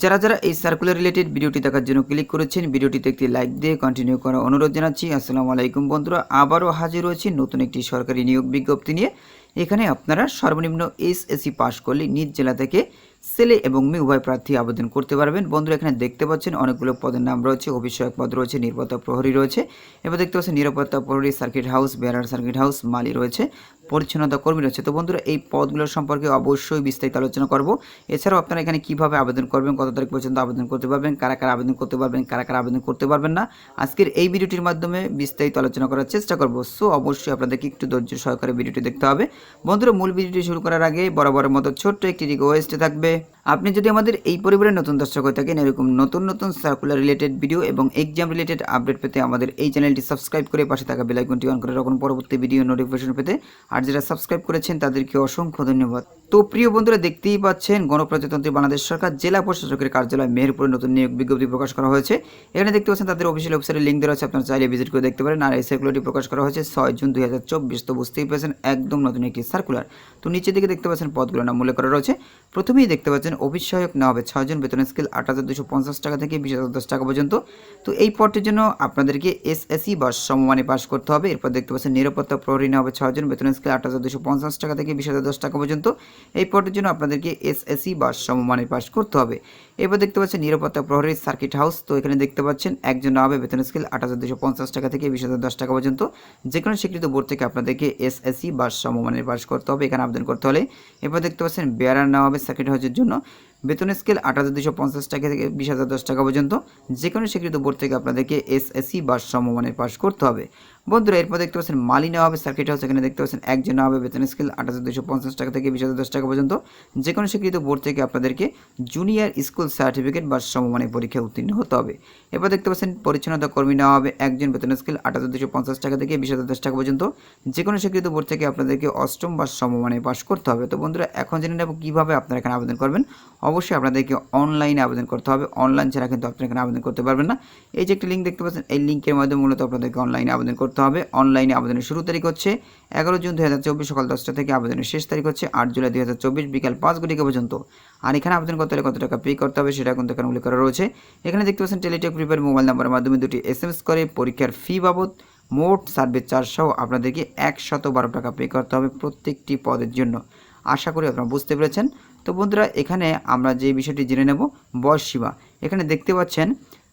যারা যারা এই সার্কুলার রিলেটেড ভিডিওটি দেখার জন্য ক্লিক করেছেন, ভিডিওটিতে একটি লাইক দিয়ে কন্টিনিউ করার অনুরোধ জানাচ্ছি। আসসালামু আলাইকুম বন্ধুরা, আবারও হাজির হয়েছি নতুন একটি সরকারি নিয়োগ বিজ্ঞপ্তি নিয়ে। এখানে আপনারা সর্বনিম্ন এসএসসি পাশ করলে নিজ জেলা থেকে ছেলে এবং মেয়ে উভয় প্রার্থী আবেদন করতে পারবেন। বন্ধুরা, এখানে দেখতে পাচ্ছেন অনেকগুলো পদের নাম রয়েছে, অভিষেক পদ রয়েছে নিরাপত্তা প্রহরী রয়েছে। এবার দেখতে পাচ্ছেন নিরাপত্তা প্রহরী, সার্কিট হাউস বেড়ার সার্কিট হাউস, মালি রয়েছে, পরিচ্ছন্নতা কর্মী রয়েছে। তো বন্ধুরা, এই পদগুলোর সম্পর্কে অবশ্যই বিস্তারিত আলোচনা করব। এছাড়াও আপনারা এখানে কীভাবে আবেদন করবেন, কত তারিখ পর্যন্ত আবেদন করতে পারবেন, কারা কারা আবেদন করতে পারবেন, কারা কারা আবেদন করতে পারবেন না, আজকের এই ভিডিওটির মাধ্যমে বিস্তারিত আলোচনা করার চেষ্টা করব। সো অবশ্যই আপনাদেরকে একটু ধৈর্য সহকারে ভিডিওটি দেখতে হবে। বন্ধুরা, মূল ভিডিওটি শুরু করার আগে বরাবরের মতো ছোট্ট একটি রিকোয়েস্ট থাকবে। tardes. আপনি যদি আমাদের এই পরিবারের নতুন দর্শক হয়ে থাকেন, এরকম নতুন নতুন সার্কুলার রিলেটেড ভিডিও এবং এক্সাম রিলেটেড আপডেট পেতে আমাদের এই চ্যানেলটি সাবস্ক্রাইব করে পাশে থাকা বেলাইকনটি অন করে রাখুন। পরবর্তী ভিডিও নোটিফিকেশন পেতে আর যারা সাবস্ক্রাইব করেছেন, তাদেরকে অসংখ্য ধন্যবাদ। তো প্রিয় বন্ধুরা, দেখতেই পাচ্ছেন গণপ্রজাতন্ত্রী বাংলাদেশ সরকার জেলা প্রশাসকের কার্যালয় মেহেরপুরে নতুন নিয়োগ বিজ্ঞপ্তি প্রকাশ করা হয়েছে। এখানে দেখতে পাচ্ছেন, তাদের অফিসিয়াল ওয়েবসাইটের লিঙ্ক দেওয়া আছে, আপনারা চাইলে ভিজিট করে দেখতে পারেন। আর এই সার্কুলারটি প্রকাশ করা হয়েছে ছয় জুন দুই হাজার চব্বিশ, তো বুঝতেই পারছেন, একদম নতুন একটি সার্কুলার তো নিচের দিকে দেখতে পাচ্ছেন, পদগুলোর নাম উল্লেখ করা রয়েছে। প্রথমেই দেখতে পাচ্ছেন অফিস সহায়ক নেওয়া হবে ছয়জন বেতন স্কেল আট হাজার দুশো পঞ্চাশ টাকা থেকে বিশ হাজার দশ টাকা পর্যন্ত। তো এই পদটির জন্য আপনাদেরকে এসএসসি বা সমমানে পাশ করতে হবে। এরপর দেখতে পাচ্ছেন নিরাপত্তা প্রহরী নেওয়া হবে ছয়জন বেতন স্কেল আট হাজার দুশো পঞ্চাশ টাকা থেকে বিশ হাজার দশ টাকা পর্যন্ত। এই পদটির জন্য আপনাদেরকে এসএসসি বা সমমানে পাশ করতে হবে। এবার দেখতে পাচ্ছেন নিরাপত্তা প্রহরী সার্কিট হাউস। তো এখানে দেখতে পাচ্ছেন একজন হবে বেতন স্কেল আট হাজার দুশো পঞ্চাশ টাকা থেকে বিশ হাজার দশ টাকা পর্যন্ত। যে কোনো স্বীকৃত বোর্ড থেকে আপনাদেরকে এস এসএসসি বা সমমানের পাশ করতে হবে, এখানে আবেদন করতে হলে। এরপর দেখতে পাচ্ছেন বেয়ারার নেওয়া হবে সার্কিট হাউসের জন্য। বেতন স্কেল আট হাজার দুশো পঞ্চাশ টাকা থেকে বিশ হাজার দশ টাকা পর্যন্ত যে কোনো স্বীকৃত বোর্ড থেকে আপনাদেরকে এসএসসি বা সমমানের পাস করতে হবে। বন্ধুরা, এরপর দেখতে পাচ্ছেন মালি নেওয়া হবে সার্কিট হাউস এখানে দেখতে পাচ্ছেন একজন হবে বেতন স্কেল আট হাজার দুশো পঞ্চাশ টাকা থেকে বিশ হাজার দশ টাকা পর্যন্ত। যে কোনো স্বীকৃত বোর্ড থেকে আপনাদেরকে জুনিয়র স্কুল সার্টিফিকেট বা সমমানের পরীক্ষায় উত্তীর্ণ হতে হবে। এরপর দেখতে পাচ্ছেন পরিচ্ছন্নতা কর্মী নেওয়া হবে, একজন বেতন স্কেল আট হাজার দুশো পঞ্চাশ টাকা থেকে বিশ হাজার দশ টাকা পর্যন্ত। যে কোনো স্বীকৃত বোর্ড থেকে আপনাদেরকে অষ্টম বা সমমানে পাস করতে হবে। তো বন্ধুরা, এখন জেনে নেব কীভাবে আপনারা এখানে আবেদন করবেন। অবশ্যই আপনাদেরকে অনলাইনে আবেদন করতে হবে। অনলাইন ছাড়া কিন্তু আপনি এখানে আবেদন করতে পারবেন না। এই যে একটি লিঙ্ক দেখতে পাচ্ছেন, এই লিঙ্কের মাধ্যমে মূলত আপনাদেরকে অনলাইনে আবেদন করতে হবে। অনলাইনে আবেদনের শুরু তারিখ হচ্ছে এগারো জুন দু হাজার চব্বিশ সকাল দশটা থেকে আবেদনের শেষ তারিখ হচ্ছে আট জুলাই দু হাজার চব্বিশ বিকাল পাঁচ ঘটিকা পর্যন্ত। আর এখানে আবেদন করতে হলে কত টাকা পে করতে হবে সেটা কিন্তু এখানে উল্লেখ করা রয়েছে। এখানে দেখতে পাচ্ছেন টেলিটেক প্রিপেয়ার মোবাইল নাম্বারের মাধ্যমে দুটি এস এম এস করে পরীক্ষার ফি বাবদ মোট সার্ভিস চার্জ সহ আপনাদেরকে একশত বারো টাকা পে করতে হবে প্রত্যেকটি পদের জন্য। আশা করি আপনারা বুঝতে পেরেছেন। তো বন্ধুরা, এখানে আমরা যে বিষয়টি জেনে নেব, বয়স সীমা। এখানে দেখতে পাচ্ছেন,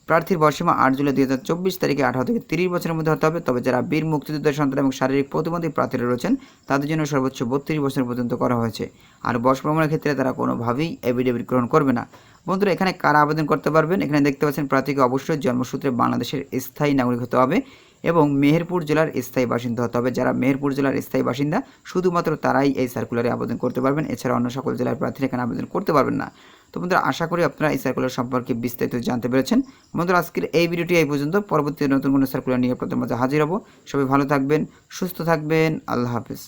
প্রার্থীর বয়সীমা আট জুলাই দুই হাজার চব্বিশ তারিখে আঠারো থেকে তিরিশ বছরের মধ্যে হতে হবে। তবে যারা বীর মুক্তিযোদ্ধার সন্তান এবং শারীরিক প্রতিবন্ধী প্রার্থীরা রয়েছেন, তাদের জন্য সর্বোচ্চ বত্রিশ বছর পর্যন্ত করা হয়েছে। আর বয়স প্রমাণের ক্ষেত্রে তারা কোনোভাবেই এভিডেভিট গ্রহণ করবে না। বন্ধুরা, এখানে কারা আবেদন করতে পারবেন? এখানে দেখতে পাচ্ছেন, প্রার্থীকে অবশ্যই জন্মসূত্রে বাংলাদেশের স্থায়ী নাগরিক হতে হবে। এবং মেহেরপুর জেলার স্থায়ী বাসিন্দা। হতে হবে যারা মেহেরপুর জেলার স্থায়ী বাসিন্দা, শুধুমাত্র তারাই এই সার্কুলারে আবেদন করতে পারবেন। এছাড়া অন্য সকল জেলার প্রার্থীরা এখানে আবেদন করতে পারবেন না। তো বন্ধুরা, আশা করি আপনারা এই সার্কুলার সম্পর্কে বিস্তারিত জানতে পেরেছেন। বন্ধুরা, আজকের এই ভিডিওটি এই পর্যন্ত। পরবর্তী নতুন কোনো সার্কুলার নিয়ে আপনাদের মাঝে হাজির হব। সবাই ভালো থাকবেন, সুস্থ থাকবেন। আল্লাহ হাফিজ।